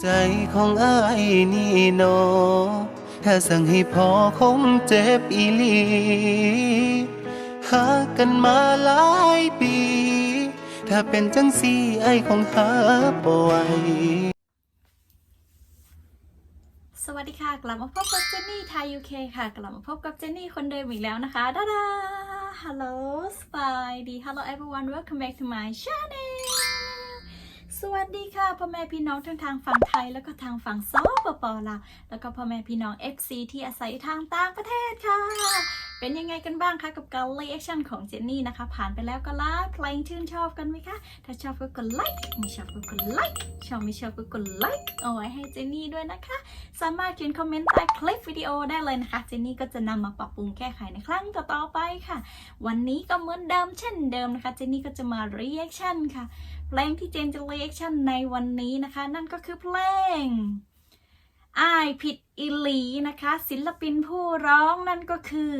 ใจของอ้ายนี่นอถ้าสั่งให้พอคงเจ็บอีลีหากันมาหลายปี ถ้าเป็นจังสี่ไอ้ายคงหาบ่ไหวสวัสดีค่ะ กลับมาพบกับเจนนี่ไทยยูเคค่ะ กลับมาพบกับเจนนี่คนเดิมอีกแล้วนะคะดาดา Hello สบายดี Hello everyone welcome back to my channel สวัสดีค่ะพ่อแม่พี่น้องทั้งทางฝั่งไทย แล้วก็ทางฝั่งซอปปลาวแล้วก็พ่อแม่พี่น้อง FC ที่อาศัยทางต่างประเทศค่ะ เป็นยังไงกันบ้างคะกับการรีแอคชั่นของเจนนี่นะคะ ผ่านไปแล้วก็ลค์เพลงชื่นชอบกันไหมคะ ถ้าชอบก็กดไลค์ไม่ชอบก็กดไลค์ชอบไม่ชอบก็กดไลค์เอาไว้ให้เจนนี่ด้วยนะคะ สามารถเขียนคอมเมนต์ใต้คลิปวิดีโอได้เลยนะคะ เจนนี่ก็จะนำมาปรับปรุงแก้ไขในครั้งต่อๆไปค่ะ วันนี้ก็เหมือนเดิมเช่นเดิมนะคะ เจนนี่ก็จะมา reaction ค่ะเพลงที่เจนจะ reaction ในวันนี้นะคะ นั่นก็คือเพลงอายผิดอิลีนะคะ ศิลปินผู้ร้องนั่นก็คือ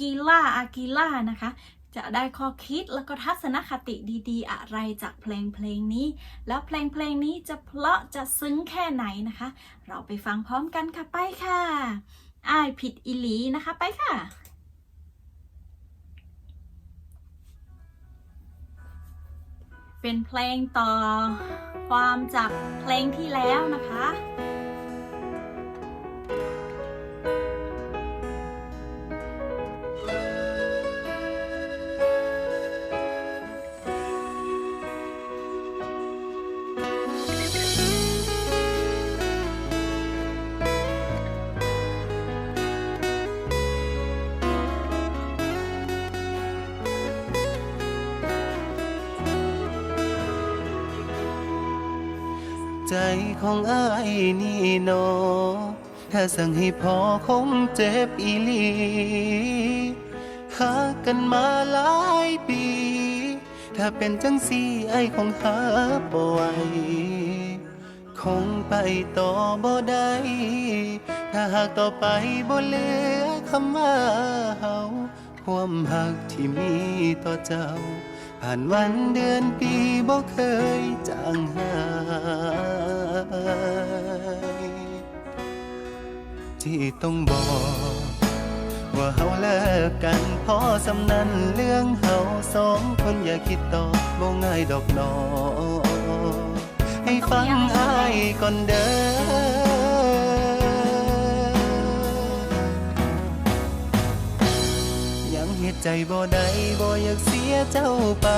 กีล่าอากีล่านะคะ จะได้ข้อคิดแล้วก็ทัศนคติดีๆ อะไรจากเพลงเพลงนี้ แล้วเพลงเพลงนี้จะเพราะจะซึ้งแค่ไหนนะคะ เราไปฟังพร้อมกันค่ะไปค่ะอายผิดอิลีนะคะไปค่ะเป็นเพลงต่อความจากเพลงที่แล้วนะคะ ใจของอ้ายนี่นอ ถ้าสั่งให้พอคงเจ็บอีลีหากันมาหลายปี ถ้าเป็นจังสี่ไอ้ายคงหาบ่ไหวคงไปต่อบ่ได้ ถ้าหากต่อไปบ่เหลือคำว่าเฮาความหักที่มีต่อเจ้า ผ่านวันเดือนปีบ่เคยจางหายที่ต้องบอกว่าเฮาเลิกกันเพอสำนันเรื่องเฮาสองคนอย่าคิดต่อบ่ง่ายดอกนอให้ฟังอ้ายก่อนเด้อ ใจบ่ได้บ่อยากเสียเจ้าไป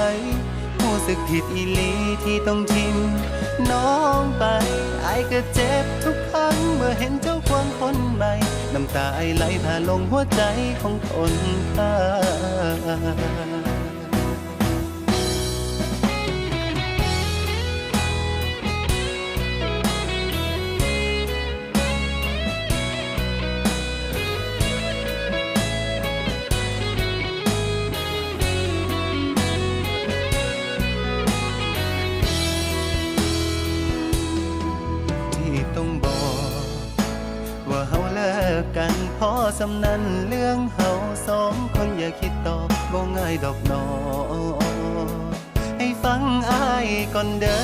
รู้สึกผิดอีหลีที่ต้องทิ้งน้องไปไอ้ก็เจ็บทุกครั้งเมื่อเห็นเจ้าควงคนใหม่น้ำตาไอไหลผ่าลงหัวใจของคนข้า สำนันเรื่องเฮาสองคนอย่าคิดตอบ่ง่ายดอกนอให้ฟังอ้ายก่อนเด้อ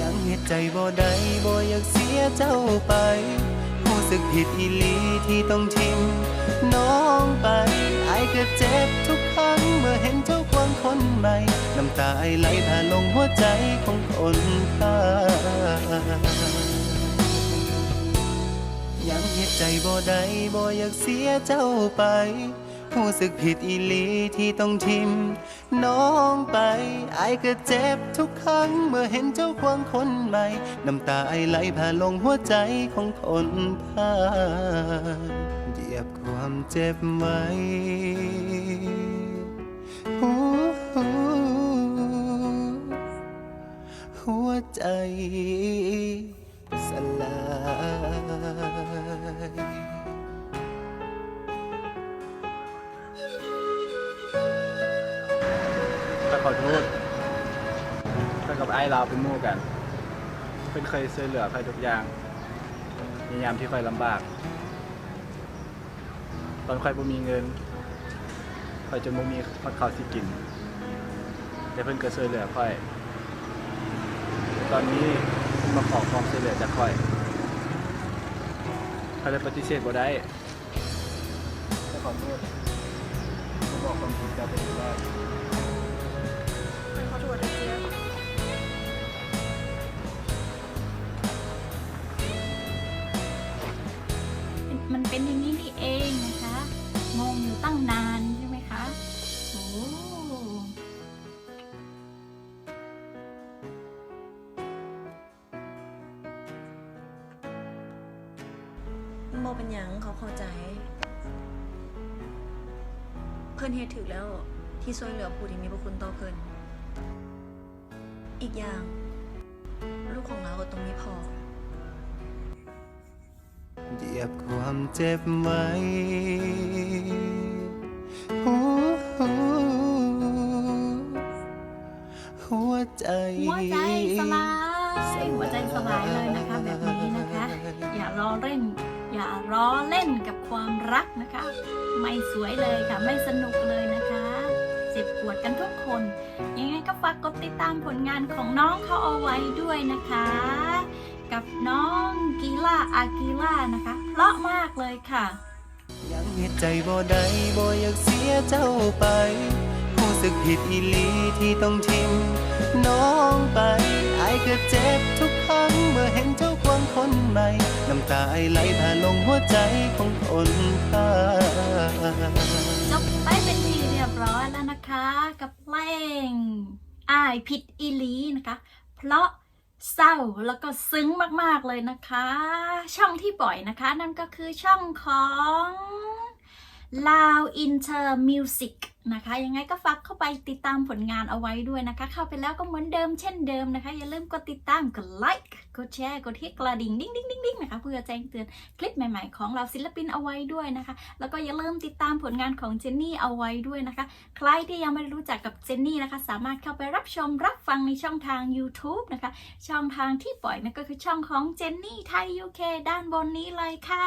ยังเหตุใจบ่ได้บ่อยากเสียเจ้าไป รู้สึกผิดอีหลีที่ต้องทิ้งน้องไป ไอ้ายก็เจ็บทุกครั้งเมื่อเห็นเจ้าควงคนใหม่าไอไหลผ่านลงหัวใจของคนข้ายังเหตุใจบ่ได้บ่อยากเสียเจ้าไปรู้สึกผิดอีลีที่ต้องทิม น้องไปไอ้ก็เจ็บทุกครั้ง เมื่อเห็นเจ้าควงคนใหม่ น้ำตาไอไหลผ่านลงหัวใจของคนข้าเหยียบความเจ็บไว้ ขอโทษก็กับไอ้เราเป็นมู่กัน เป็นเคยช่วยเหลือใครทุกอย่างในยามที่ใครลำบาก ตอนใครบ่มีเงินใครจนบ่มีข้าวสิกิน แต่เพิ่นก็ช่วยเหลือค่อย ตอนนี้มาขอความช่วยเหลือจากค่อยเขาเลยปฏิเสธบ่ได้ขอโทษผมบอกความจริงกับเป็นได้ โมเป็นหยังเขาเข้าใจ เพิ่นเฮ็ดถึกแล้วที่ช่วยเหลือผู้ที่มีพระคุณต่อเพิ่นอีกอย่าง ลูกของเราก็ต้องมีพ่อเหยียบความเจ็บไว้หัวหัวใจ หัวใจสลาย หัวใจสลายเลยนะคะแบบนี้ นะคะอย่ารอเล่น อย่ารอเล่นกับความรักนะคะ ไม่สวยเลยค่ะ ไม่สนุกเลยนะคะ เจ็บปวดกันทุกคน ยังไงก็ฝากกดติดตามผลงานของน้องเขาเอาไว้ด้วยนะคะ กับน้องกีล่าอากีล่านะคะ เพราะมากเลยค่ะ ยังเหตุใจบ่ได้บ่อยากเสียเจ้าไป รู้สึกผิดอีหลีที่ต้องทิ้งน้องไป ก็เจ็บทุกครั้งเมื่อเห็นเจ้าควงคนใหม่น้ำตาไหลผ่านลงหัวใจของคนข้าจบไปเป็นทีเรียบร้อยแล้วนะคะ กับเพลงอายผิดอีลีนะคะ เพราะเศร้าแล้วก็ซึ้งมากๆเลยนะคะ ช่องที่ปล่อยนะคะ นั่นก็คือช่องของ Loud Inter Music นะคะ ยังไงก็ฝากเข้าไปติดตามผลงานเอาไว้ด้วยนะคะ เข้าไปแล้วก็เหมือนเดิมเช่นเดิมนะคะ อย่าลืมกดติดตาม กดไลค์ กดแชร์ กดที่กระดิ่ง ดิ้งดิ้ง ดิ้งนะคะ เพื่อแจ้งเตือนคลิปใหม่ๆ ของเราศิลปินเอาไว้ด้วยนะคะ แล้วก็อย่าลืมติดตามผลงานของเจนนี่เอาไว้ด้วยนะคะ ใครที่ยังไม่รู้จักกับเจนนี่นะคะ สามารถเข้าไปรับชมรับฟังในช่องทาง YouTube นะคะ ช่องทางที่ปล่อยนั่นก็คือช่องของเจนนี่ไทย UK ด้านบนนี้เลยค่ะ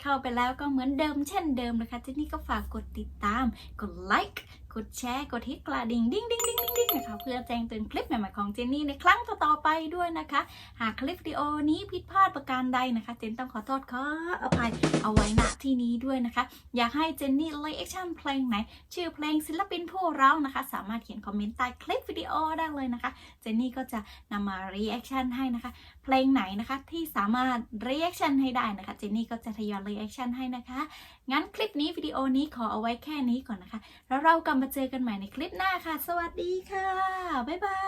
เข้าไปแล้วก็เหมือนเดิมเช่นเดิมนะคะ เจนนี่ก็ฝากกดติดตาม กดไลค์ กดแชร์กดฮิตกระดิ่งดิ้งดิ้งดิ้งดิ้งดิ้งนะคะเพื่อแจ้งเตือนคลิปใหม่ๆของเจนนี่ในครั้งต่อๆไปด้วยนะคะ หากคลิปวิดีโอนี้ผิดพลาดประการใดนะคะ เจนต้องขอโทษขออภัยเอาไว้ณที่นี้ด้วยนะคะ อยากให้เจนนี่เลคชั่นเพลงไหน ชื่อเพลงศิลปินผู้ร้องนะคะ สามารถเขียนคอมเมนต์ใต้คลิปวิดีโอได้เลยนะคะ เจนนี่ก็จะนำมา reaction ให้นะคะเพลงไหนนะคะที่สามารถ reaction ให้ได้นะคะเจนนี่ก็จะทยอย reaction ให้นะคะ งั้นคลิปนี้วิดีโอนี้ขอเอาไว้แค่นี้ก่อนนะคะ แล้วเรากลับมาเจอกันใหม่ในคลิปหน้าค่ะ สวัสดีค่ะ บ๊ายบา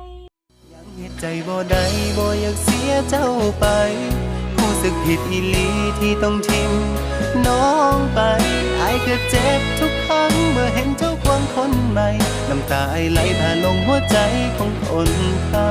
ยยังเห็นใจบ่ได้บ่อยากเสียเจ้าไป รู้สึกผิดอีหลีที่ต้องทิ้งน้องไปอายก็เจ็บทุกครั้งเมื่อเห็นเจ้าควงคนใหม่ น้ำตาไอไหลผ่านลงหัวใจของคนข้า